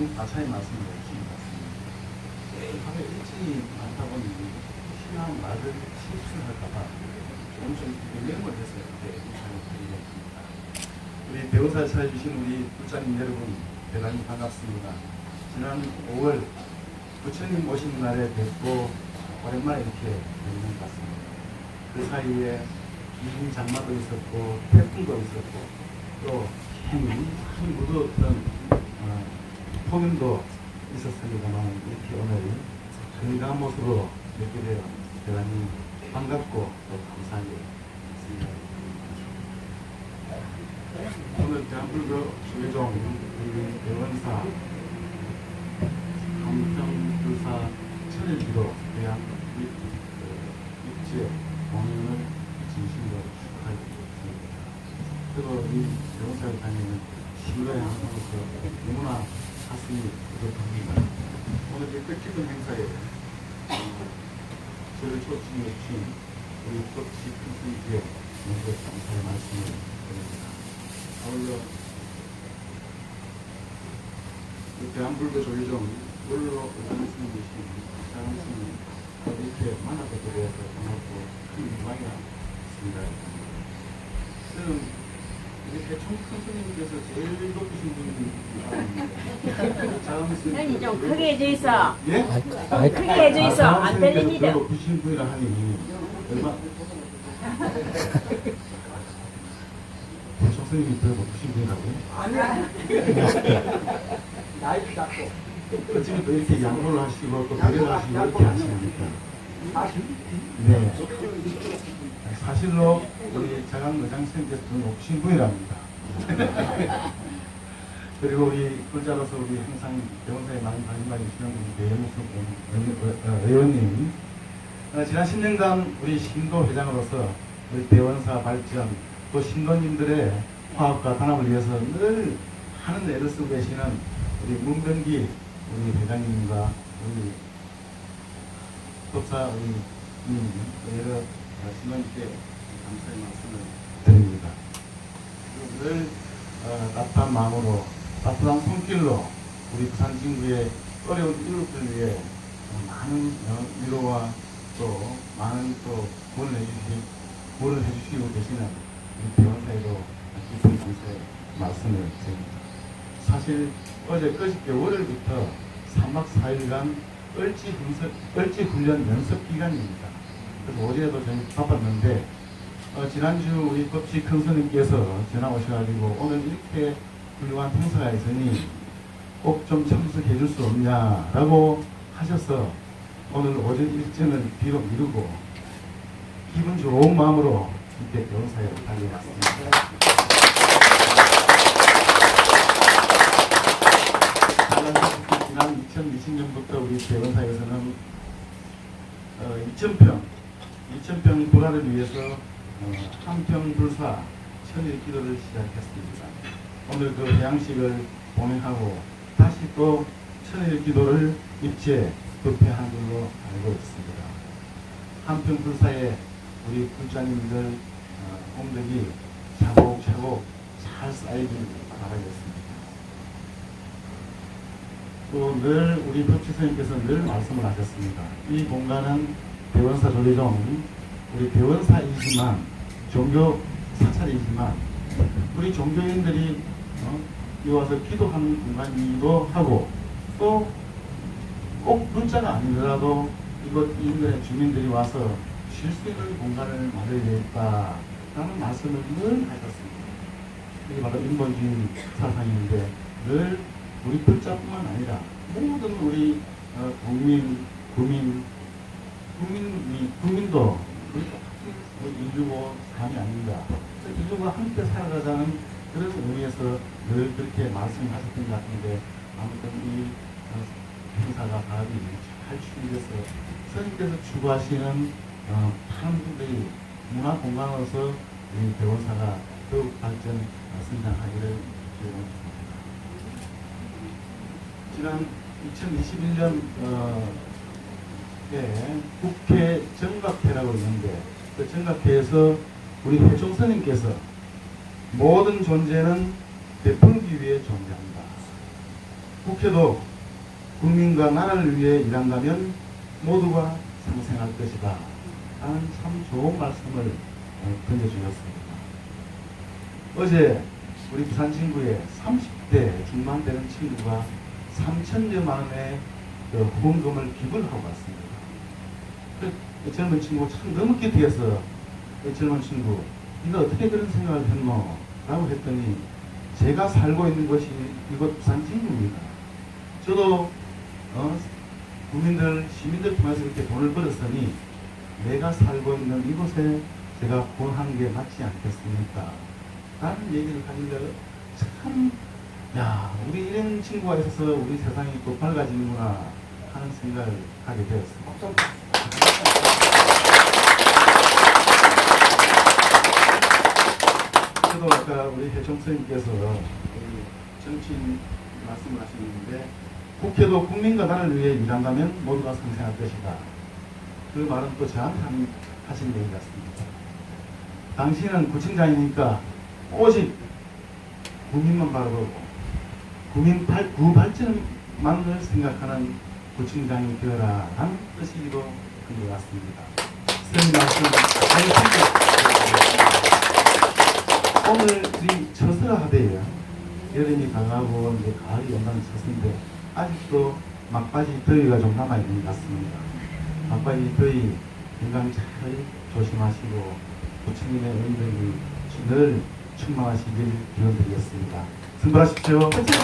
너무 과차의 말씀을 해주신 것 같습니다. 하루에 일찍이 많다 보니 신앙 말을 실수할까봐 조금 좀 유명을 해서 이렇게 인상을 드리겠습니다. 우리 배우사를 찾아주신 우리 불자님 여러분 대단히 반갑습니다. 지난 5월 부처님 오신 날에 뵙고 오랜만에 이렇게 뵙는 것 같습니다. 그 사이에 이민 장마도 있었고 태풍도 있었고 또 힘이 힘 묻었던 어, 폭염도 있었습니다만 이렇게 오늘 건강한 모습으로 뵙게 되어 대단히 반갑고 또 감사하게 생각합니다. 오늘 대한불교 우리 대원사 감평불사 천일기로 대한 이, 그, 입지에 공연을 진심으로 축하드립니다. 그리고 이 대원사를 다니는 신도의 항상으로서 너무나 가슴이 부족합니다. 오늘 이 뜻깊은 행사에 어, 저를 초청해 주신 우리 법치 큰스님께 먼저 감사의 말씀을 드립니다. 아울러 그 대한불교 조계종 원로 의장스님 계신 장스님 이렇게 만나뵙게 되어서 반갑고 큰 영광이 있습니다. 저는 이렇게 총큰 스님께서 제일 높으신 분이 아니 좀 크게 해줘 있어. 예? 크게 해줘 있어. 안 들립니다. 별로 부신 분이라 하니 얼마 총선님이 별로 부신 분이라고요? 나이도 작고 어찌면 또 이렇게 양보를 하시고 또 배려를 하시고 이렇게 하십니까? 네. 사실로 우리 자강 의장 선생님께서 더 높으신 분이랍니다. 그리고 우리 불자로서 우리 항상 병원사에 많은 관심을 주시는 우리 배영수 의원님 어, 지난 10년간 우리 신도 회장으로서 우리 대원사 발전 또 신도님들의 화합과 단합을 위해서 늘 하는 애를 쓰고 계시는 우리 문병기 우리 회장님과 우리 법사 우리 님 여러 어, 신도님께 감사의 말씀을 드립니다. 늘 어, 따뜻한 마음으로 따뜻한 손길로 우리 부산 진구의 어려운 이웃들 위해 어, 많은 어, 위로와 또 많은 또 구원을 해주시 구원을 해주시고 계시는 우리 대원사에도 깊은 감사의 말씀을 드립니다. 사실 어제 그저께 월요일부터 3박 4일간 을지 훈련, 을지 훈련 연습 기간입니다. 그래서 어제도 저희 바빴는데 어, 지난주 우리 법치 큰 스님께서 전화 오셔가지고 오늘 이렇게 훌륭한 행사가 있으니 꼭 좀 참석해 줄 수 없냐라고 하셔서 오늘 오전 일정을 뒤로 미루고 기분 좋은 마음으로 이렇게 변사에 달려왔습니다. 지난 2020년부터 우리 대원사에서는 어, 2,000평, 2,000평 불화를 위해서 어, 한평 불사 천일 기도를 시작했습니다. 오늘 그 해양식을 봉행하고 다시 또 천일 기도를 입지에 급회한 걸로 알고 있습니다. 한평 불사에 우리 불자님들 어,功德이 차곡차곡 잘 쌓이길 바라겠습니다. 또 늘 우리 법치선생님께서 늘 말씀을 하셨습니다. 이 공간은 대원사 조리종 우리 대원사이지만 종교 사찰이지만 우리 종교인들이 어, 여기 와서 기도하는 공간이기도 하고 또 꼭 문자가 아니더라도 이곳 인근의 주민들이 와서 쉴 수 있는 공간을 마련해야겠다라는 말씀을 늘 하셨습니다. 이게 바로 인본주의 사상인데 늘 우리 불자뿐만 아니라 모든 우리 어, 국민, 국민, 국민이, 국민도 우리 인류고 사람이 아닌가. 인류가 함께 살아가자는 그런 의미에서 늘 그렇게 말씀하셨던 것 같은데 아무튼 이 어, 행사가 가을이 잘 추진돼서 선생님께서 추구하시는 어, 한국의 문화 공간으로서 우리 대원사가 더욱 발전, 어, 성장하기를 기원합니다. 지난 2021년 어, 에 국회 정각회라고 있는데 그 정각회에서 우리 회종 스님께서 모든 존재는 베풀기 위해 존재한다. 국회도 국민과 나라를 위해 일한다면 모두가 상생할 것이다. 라는 참 좋은 말씀을 어, 던져주셨습니다. 어제 우리 부산 친구의 30대 중반 되는 친구가 3천여 만 원의 그 후원금을 기부를 하고 왔습니다. 그, 그 젊은 친구 참 너무 기특해서 그 젊은 친구 네가 어떻게 그런 생각을 했노? 라고 했더니 제가 살고 있는 곳이 이곳 부산 진구입니다. 저도 어, 국민들, 시민들 통해서 이렇게 돈을 벌었으니 내가 살고 있는 이곳에 제가 후원한 게 맞지 않겠습니까? 라는 얘기를 하길래 참, 야, 우리 이런 친구가 있어서 우리 세상이 또 밝아지는구나 하는 생각을 하게 되었습니다. 저도 아까 우리 해종 선생님께서 우리 정치인 말씀을 하셨는데 국회도 국민과 나를 위해 일한다면 모두가 상생할 것이다. 그 말은 또 저한테 한- 하신 얘기 같습니다. 당신은 구청장이니까 오직 국민만 바라보고 국민 발, 구 발전만을 생각하는 구청장이 되어라 라는 뜻이기도 한 것 같습니다. 선생님 말씀 잘 오늘이 처서하대요. 여름이 강하고 이제 가을이 온다는 처서인데 아직도 막바지 더위가 좀 남아있는 것 같습니다. 막바지 더위 건강 잘 조심하시고 부처님의 은덕이 늘 충만하시길 기원드리겠습니다. 승부하십시오. 감사합니다.